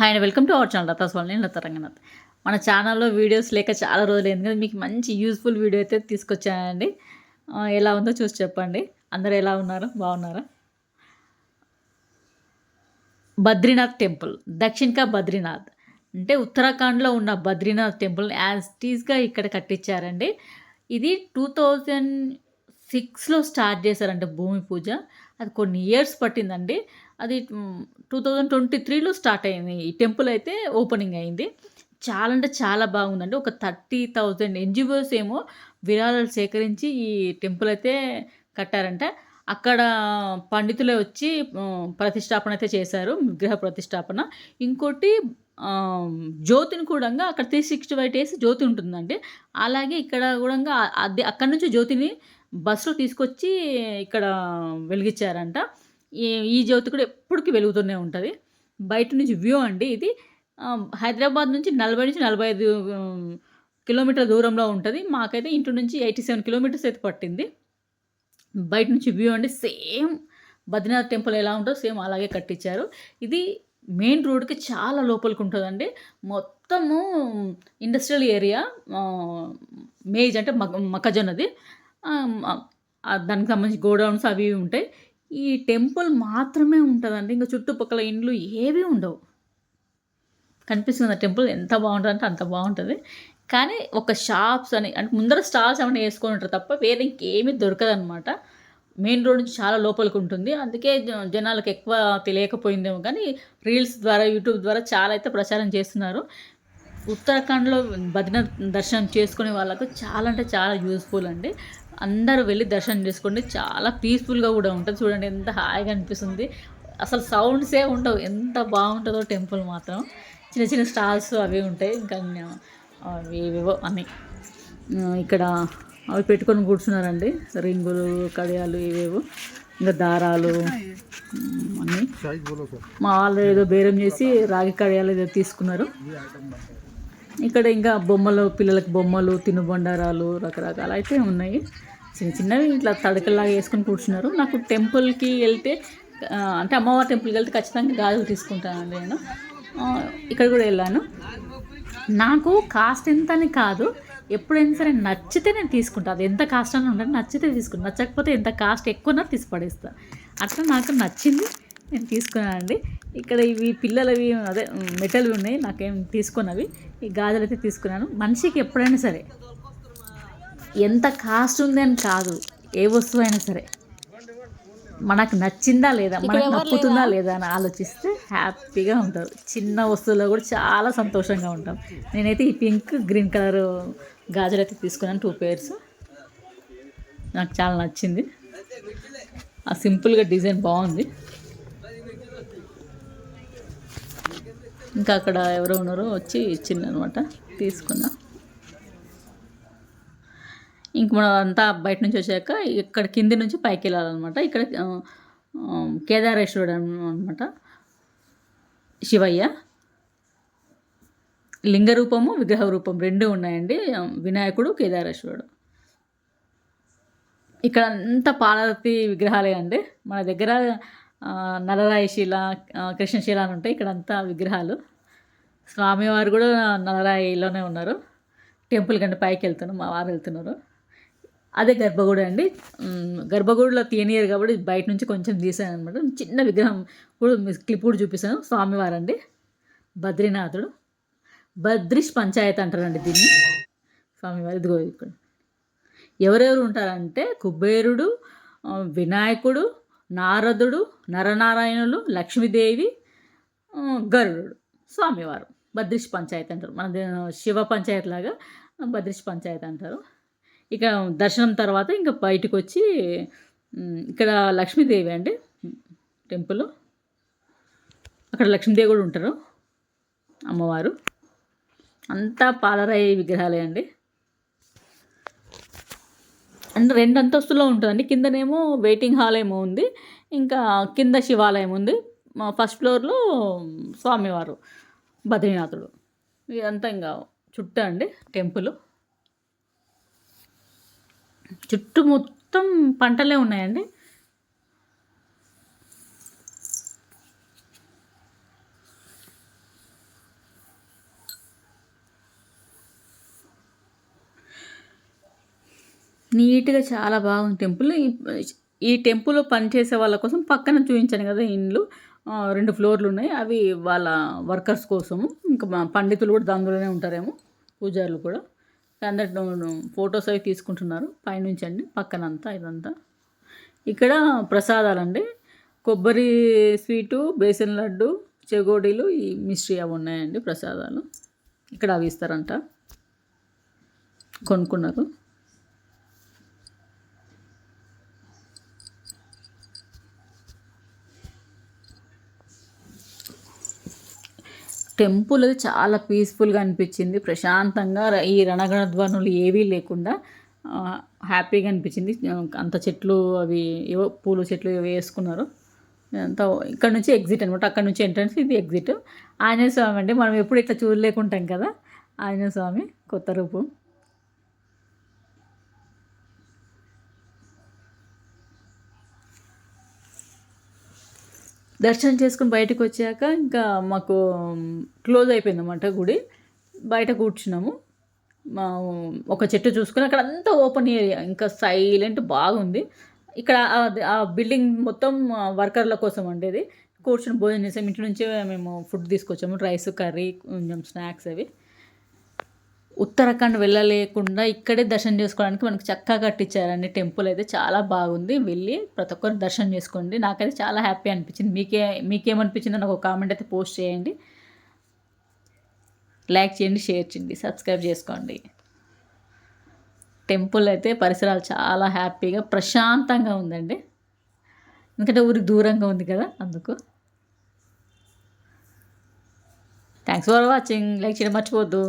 Hi and welcome to our channel Latha Swamy నేను లతా రంగనాథ్ మన ఛానల్లో వీడియోస్ లేక చాలా రోజులైంది కదా మీకు మంచి యూస్ఫుల్ వీడియో అయితే తీసుకొచ్చానండి. ఎలా ఉందో చూసి చెప్పండి. అందరూ ఎలా ఉన్నారు? బాగున్నారా? బద్రీనాథ్ టెంపుల్ దక్షిణకా బద్రీనాథ్. అంటే ఉత్తరాఖండ్లో ఉన్న బద్రీనాథ్ టెంపుల్ యాజ్ టీజ్గా ఇక్కడ కట్టించారండి. ఇది టూ థౌజండ్ సిక్స్లో స్టార్ట్ చేశారంటే భూమి పూజ. అది కొన్ని ఇయర్స్ పట్టిందండి. అది టూ థౌజండ్ ట్వంటీ త్రీలో స్టార్ట్ అయింది. ఈ టెంపుల్ అయితే ఓపెనింగ్ అయింది. చాలా అంటే చాలా బాగుందండి. ఒక థర్టీ థౌజండ్ ఎన్జిఓస్ ఏమో విరాళాలు సేకరించి ఈ టెంపుల్ అయితే కట్టారంట. అక్కడ పండితులే వచ్చి ప్రతిష్టాపన అయితే చేశారు. విగ్రహ ప్రతిష్టాపన. ఇంకోటి జ్యోతిని కూడా అక్కడ త్రీ సిక్స్టీ ఫైవ్ డేస్ జ్యోతి ఉంటుందండి. అలాగే ఇక్కడ కూడా అది అక్కడ నుంచి జ్యోతిని బస్సులో తీసుకొచ్చి ఇక్కడ వెలిగించారంట. ఈ ఈ జ్యోతి కూడా ఎప్పటికీ వెలుగుతూనే ఉంటుంది. బయట నుంచి వ్యూ అండి ఇది. హైదరాబాద్ నుంచి నలభై నుంచి నలభై ఐదు కిలోమీటర్ల దూరంలో ఉంటుంది. మాకైతే ఇంటి నుంచి ఎయిటీ సెవెన్ కిలోమీటర్స్ అయితే పట్టింది. బయట నుంచి వ్యూ అండి సేమ్ బద్రీనాథ్ టెంపుల్ ఎలా ఉంటుందో సేమ్ అలాగే కట్టించారు. ఇది మెయిన్ రోడ్కి చాలా లోపలికి ఉంటుందండి. మొత్తము ఇండస్ట్రియల్ ఏరియా మేజ్ అంటే మక మొక్కజొన్నది. దానికి సంబంధించి గోడౌన్స్ అవి ఇవి ఉంటాయి. ఈ టెంపుల్ మాత్రమే ఉంటుందండి. ఇంకా చుట్టుపక్కల ఇండ్లు ఏవి ఉండవు. కనిపిస్తుంది ఆ టెంపుల్ ఎంత బాగుంటుంది అంటే అంత బాగుంటుంది. కానీ ఒక షాప్స్ అని అంటే ముందర స్టాల్స్ ఏమైనా వేసుకొని ఉంటారు తప్ప వేరే ఇంకేమీ దొరకదనమాట మెయిన్ రోడ్ నుంచి చాలా లోపలికి ఉంటుంది. అందుకే జ- జనాలకు ఎక్కువ తెలియకపోయిందేమో కానీ రీల్స్ ద్వారా యూట్యూబ్ ద్వారా చాలా అయితే ప్రచారం చేస్తున్నారు. ఉత్తరాఖండ్లో బద్రీనాథ్ దర్శనం చేసుకునే వాళ్ళకు చాలా అంటే చాలా యూస్ఫుల్ అండి. అందరూ వెళ్ళి దర్శనం చేసుకోండి. చాలా పీస్ఫుల్గా కూడా ఉంటుంది. చూడండి ఎంత హాయిగా అనిపిస్తుంది. అసలు సౌండ్సే ఉండవు. ఎంత బాగుంటుందో టెంపుల్ మాత్రం. చిన్న చిన్న స్టాల్స్ అవి ఉంటాయి. ఇంకా అవి ఏవేవో అన్నీ. ఆ, ఇక్కడ అవి పెట్టుకొని కూర్చున్నారండి. రింగులు కడియాలు ఇవేవో. ఇంకా దారాలు అన్నీ. మా వాళ్ళు ఏదో బేరం చేసి రాగి కడియాలు ఏదో తీసుకున్నారు. ఇక్కడ ఇంకా బొమ్మలు పిల్లలకు బొమ్మలు తినుబండారాలు రకరకాలు అయితే ఉన్నాయి. చిన్న చిన్నవి ఇట్లా తడకలాగా వేసుకొని కూర్చున్నారు. నాకు టెంపుల్కి వెళ్తే అంటే అమ్మవారి టెంపుల్కి వెళ్తే ఖచ్చితంగా గాజులు తీసుకుంటానండి నేను. ఇక్కడ కూడా వెళ్ళాను. నాకు కాస్ట్ ఎంత అని కాదు ఎప్పుడైనా సరే నచ్చితే నేను తీసుకుంటాను అది ఎంత కాస్ట్ అని ఉండదు నచ్చితే తీసుకుంటాను నచ్చకపోతే ఎంత కాస్ట్ ఎక్కువన్నా తీసి పడేస్తాను అట్లా నాకు నచ్చింది. నేను తీసుకున్నానండి ఇక్కడ ఇవి పిల్లలవి అదే మెటల్వి ఉన్నాయి. నాకేం తీసుకున్నవి. ఈ గాజులు అయితే తీసుకున్నాను. మనిషికి ఎప్పుడైనా సరే ఎంత కాస్ట్ ఉంది అని కాదు. ఏ వస్తువు అయినా సరే. మనకు నచ్చిందా లేదా? మనకు నప్పుతుందా లేదా అని ఆలోచిస్తే హ్యాపీగా ఉంటారు. చిన్న వస్తువులో కూడా చాలా సంతోషంగా ఉంటాం. నేనైతే ఈ పింక్ గ్రీన్ కలర్ గాజులు అయితే తీసుకున్నాను. టూ పేర్స్ నాకు చాలా నచ్చింది. ఆ సింపుల్గా డిజైన్ బాగుంది. ఇంకా అక్కడ ఎవరో ఉన్నారో వచ్చి ఇచ్చిందనమాట తీసుకున్నా. ఇంక మనం అంతా బయట నుంచి వచ్చాక ఇక్కడ కింది నుంచి పైకి వెళ్ళాలన్నమాట. ఇక్కడ కేదారేశ్వరుడు అనమాట శివయ్య. లింగ రూపము విగ్రహ రూపం రెండు ఉన్నాయండి. వినాయకుడు కేదారేశ్వరుడు. ఇక్కడ అంతా పార్వతి విగ్రహాలే అండి. మన దగ్గర ఆ, నలరాయి శిల అని ఉంటాయి. ఇక్కడ అంతా విగ్రహాలు. స్వామివారు కూడా నలరాయిలోనే ఉన్నారు. టెంపుల్ కంటే పైకి వెళ్తున్నాం మా వారు వెళ్తున్నారు. అదే గర్భగుడి అండి. గర్భగుడిలో తీయనియరు కాబట్టి బయట నుంచి కొంచెం తీసాను అనమాట చిన్న విగ్రహం కూడా క్లిప్ కూడా చూపిస్తాను. స్వామివారు అండి బద్రీనాథుడు. బద్రిష్ పంచాయత్ అంటారండి దీన్ని. స్వామివారి ఇదిగో ఇక్కడ. ఎవరెవరు ఉంటారంటే కుబేరుడు వినాయకుడు నారదుడు నరనారాయణులు లక్ష్మీదేవి గరుడు స్వామివారు. బద్రిష్ పంచాయత్ అంటారు. మన శివ పంచాయత్ లాగా బద్రిష్ పంచాయత్ అంటారు. ఇక దర్శనం తర్వాత ఇంకా బయటకు వచ్చి ఇక్కడ లక్ష్మీదేవి అండి టెంపుల్. అక్కడ లక్ష్మీదేవి కూడా ఉంటారు అమ్మవారు. అంతా పాలరాయి విగ్రహాలే అండి. అంటే రెండు అంతస్తులో ఉంటుందండి. కిందనేమో వెయిటింగ్ హాల్ ఏమో ఉంది. ఇంకా కింద శివాలయం ఉంది. మా ఫస్ట్ ఫ్లోర్లో స్వామివారు. బద్రీనాథుడు. ఇదంతా ఇంకా చుట్టా అండి టెంపుల్. చుట్టూ మొత్తం పంటలే ఉన్నాయండి. నీట్గా చాలా బాగుంది టెంపుల్. ఈ టెంపుల్లో పనిచేసే వాళ్ళ కోసం పక్కన చూపించాను కదా ఇండ్లు. రెండు ఫ్లోర్లు ఉన్నాయి అవి వాళ్ళ వర్కర్స్ కోసము. ఇంకా మా పండితులు కూడా దానిలోనే ఉంటారేమో. పూజారులు కూడా. అందరు ఫొటోస్ అవి తీసుకుంటున్నారు. పైనుంచి అండి పక్కనంతా ఇదంతా. ఇక్కడ ప్రసాదాలండి. కొబ్బరి స్వీటు, బేసన్ లడ్డు, చెగోడీలు, ఈ మిస్ట్రీ అవి ఉన్నాయండి ప్రసాదాలు. ఇక్కడ అవి ఇస్తారంట. కొనుక్కున్నారు. టెంపుల్ అది చాలా పీస్‌ఫుల్‌గా అనిపించింది. ప్రశాంతంగా ఈ రణగణ ధ్వనులు ఏవీ లేకుండా హ్యాపీగా అనిపించింది. అంత చెట్లు అవి ఏవో పూల చెట్లు ఏవో వేసుకున్నారు ఇక్కడ నుంచి ఎగ్జిట్ అనమాట. అక్కడ నుంచి ఎంట్రన్స్ ఇది ఎగ్జిట్. ఆంజనేయ స్వామి అంటే మనం ఎప్పుడు ఇట్లా చూడలేకుంటాం కదా! ఆంజనేయ స్వామి కొత్త రూపం. దర్శనం చేసుకుని బయటకు వచ్చాక ఇంకా మాకు క్లోజ్ అయిపోయిందన్నమాట గుడి. బయట కూర్చున్నాము. మా ఒక చెట్టు చూసుకుని అక్కడ అంతా ఓపెన్ ఏరియా. ఇంకా సైలెంట్ బాగుంది. ఇక్కడ ఆ బిల్డింగ్ మొత్తం వర్కర్ల కోసం అండి కూర్చుని భోజనం చేసాము ఇంటి నుంచే మేము ఫుడ్ తీసుకొచ్చాము. రైస్, కర్రీ, కొంచెం స్నాక్స్ అవి. ఉత్తరాఖండ్ వెళ్ళలేకుండా ఇక్కడే దర్శనం చేసుకోవడానికి మనకు చక్కగా కట్టించారండి టెంపుల్ అయితే చాలా బాగుంది. వెళ్ళి ప్రతి ఒక్కరు దర్శనం చేసుకోండి. నాకైతే చాలా హ్యాపీ అనిపించింది. మీకే మీకేమనిపించిందో నాకు ఒక కామెంట్ అయితే పోస్ట్ చేయండి. లైక్ చేయండి, షేర్ చేయండి, సబ్స్క్రైబ్ చేసుకోండి. టెంపుల్ అయితే పరిసరాలు చాలా హ్యాపీగా, ప్రశాంతంగా ఉందండి. ఎందుకంటే ఊరికి దూరంగా ఉంది కదా! అందుకు. Thanks for watching. లైక్ చేయడం మర్చిపోద్దు